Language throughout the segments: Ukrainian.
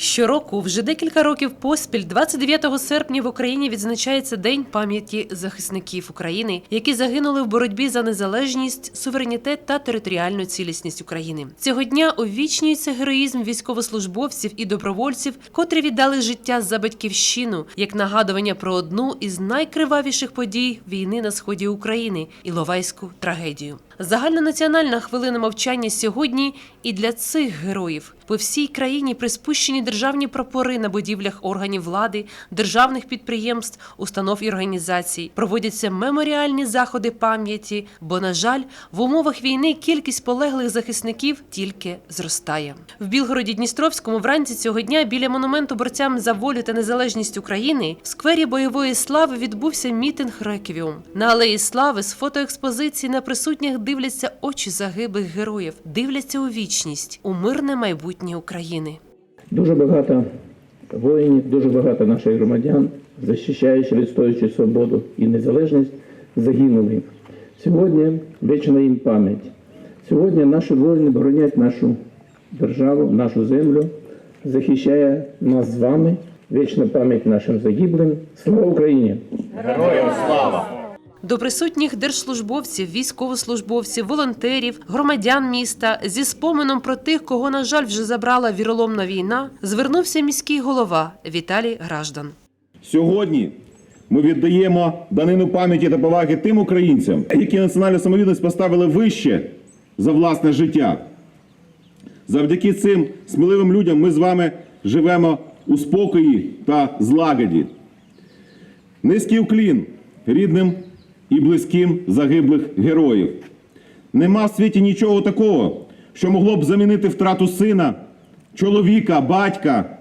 Щороку, вже декілька років поспіль, 29 серпня в Україні відзначається День пам'яті захисників України, які загинули в боротьбі за незалежність, суверенітет та територіальну цілісність України. Цього дня увічнюється героїзм військовослужбовців і добровольців, котрі віддали життя за батьківщину, як нагадування про одну із найкривавіших подій війни на сході України Іловайську трагедію. Загальнонаціональна хвилина мовчання сьогодні і для цих героїв по всій країні приспущені державні прапори на будівлях органів влади, державних підприємств, установ і організацій. Проводяться меморіальні заходи пам'яті, бо, на жаль, в умовах війни кількість полеглих захисників тільки зростає. В Білгороді Дністровському вранці цього дня біля монументу борцям за волю та незалежність України в сквері бойової слави відбувся мітинг реквіум. На алеї слави з фотоекспозиції на присутніх дивляться очі загиблих героїв, дивляться у вічність, у мирне майбутнє України. Дуже багато воїнів, дуже багато наших громадян, захищаючи, відстоюючи свободу і незалежність, загинули. Сьогодні вічна їм пам'ять. Сьогодні наші воїни боронять нашу державу, нашу землю, захищає нас з вами. Вічна пам'ять нашим загиблим. Слава Україні! До присутніх держслужбовців, військовослужбовців, волонтерів, громадян міста зі споменом про тих, кого, на жаль, вже забрала віроломна війна, звернувся міський голова Віталій Граждан. Сьогодні ми віддаємо данину пам'яті та поваги тим українцям, які національну самовідність поставили вище за власне життя. Завдяки цим сміливим людям ми з вами живемо у спокої та злагоді. Низький уклін рідним і близьким загиблих героїв. Нема в світі нічого такого, що могло б замінити втрату сина, чоловіка, батька,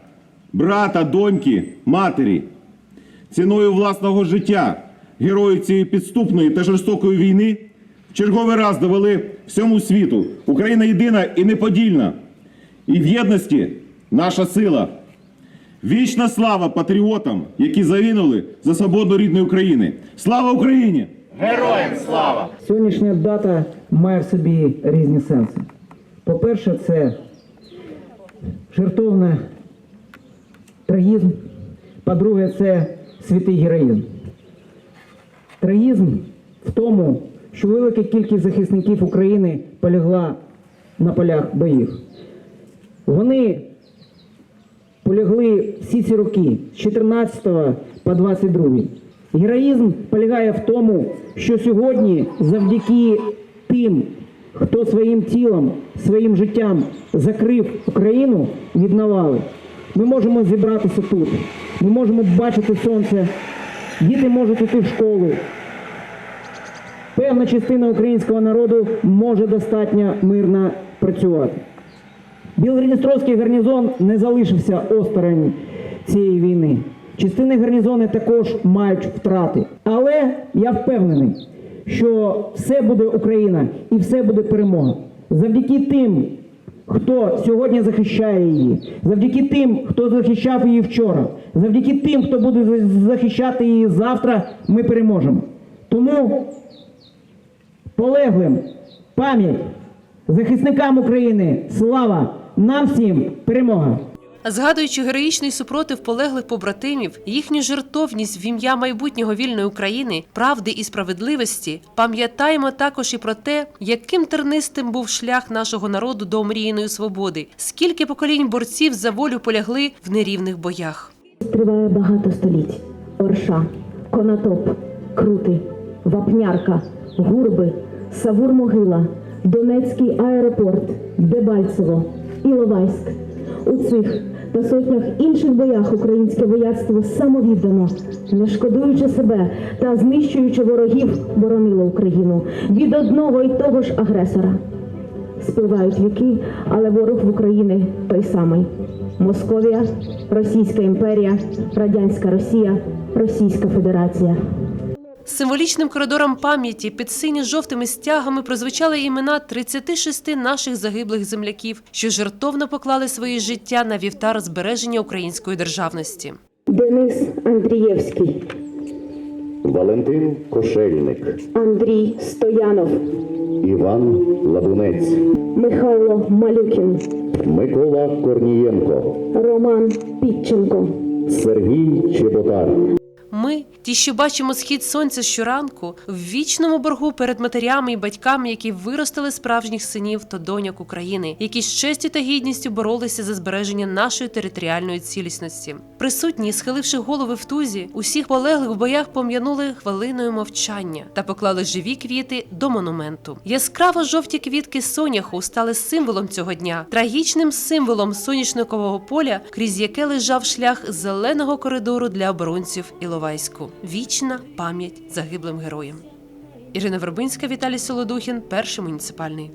брата, доньки, матері. Ціною власного життя герої цієї підступної та жорстокої війни в черговий раз довели всьому світу. Україна єдина і неподільна. І в єдності наша сила. Вічна слава патріотам, які загинули за свободу рідної України. Слава Україні! Сьогоднішня дата має в собі різні сенси. По-перше, це жертовний трагізм. По-друге, це святий героїзм. Трагізм в тому, що велика кількість захисників України полягла на полях боїв. Вони полягли всі ці роки з 14 по 22. Героїзм полягає в тому, що сьогодні завдяки тим, хто своїм тілом, своїм життям закрив Україну від навали, ми можемо зібратися тут. Ми можемо бачити сонце, діти можуть йти в школу. Певна частина українського народу може достатньо мирно працювати. Білгородністровський гарнізон не залишився осторонь цієї війни. Частини гарнізони також мають втрати. Але я впевнений, що все буде Україна і все буде перемога. Завдяки тим, хто сьогодні захищає її, завдяки тим, хто захищав її вчора, завдяки тим, хто буде захищати її завтра, ми переможемо. Тому полеглим пам'ять захисникам України слава нам всім перемога! Згадуючи героїчний супротив полеглих побратимів, їхню жертовність в ім'я майбутнього вільної України, правди і справедливості, пам'ятаємо також і про те, яким тернистим був шлях нашого народу до омріяної свободи, скільки поколінь борців за волю полягли в нерівних боях. Триває багато століть. Орша, Конотоп, Крути, Вапнярка, Гурби, Савур-Могила, Донецький аеропорт, Дебальцево, Іловайськ. У цих та сотнях інших боях українське вояцтво самовіддано, не шкодуючи себе та знищуючи ворогів, боронило Україну від одного й того ж агресора. Спливають віки, але ворог в Україні той самий: Московія, Російська імперія, Радянська Росія, Російська Федерація. Символічним коридором пам'яті під синьо-жовтими стягами прозвучали імена 36 наших загиблих земляків, що жертовно поклали свої життя на вівтар збереження української державності. Денис Андрієвський, Валентин Кошельник, Андрій Стоянов, Іван Лабунець, Михайло Малюкін, Микола Корнієнко, Роман Підченко. Сергій Чеботар. Ми, ті, що бачимо схід сонця щоранку, в вічному боргу перед матерями і батьками, які виростили справжніх синів та доньок України, які з честю та гідністю боролися за збереження нашої територіальної цілісності. Присутні, схиливши голови в тузі, усіх полеглих в боях пом'янули хвилиною мовчання та поклали живі квіти до монументу. Яскраво жовті квітки соняху стали символом цього дня, трагічним символом соняшникового поля, крізь яке лежав шлях зеленого коридору для оборонців Іловайську. Вічна пам'ять загиблим героям. Ірина Вербинська, Віталій Солодухін, перший муніципальний.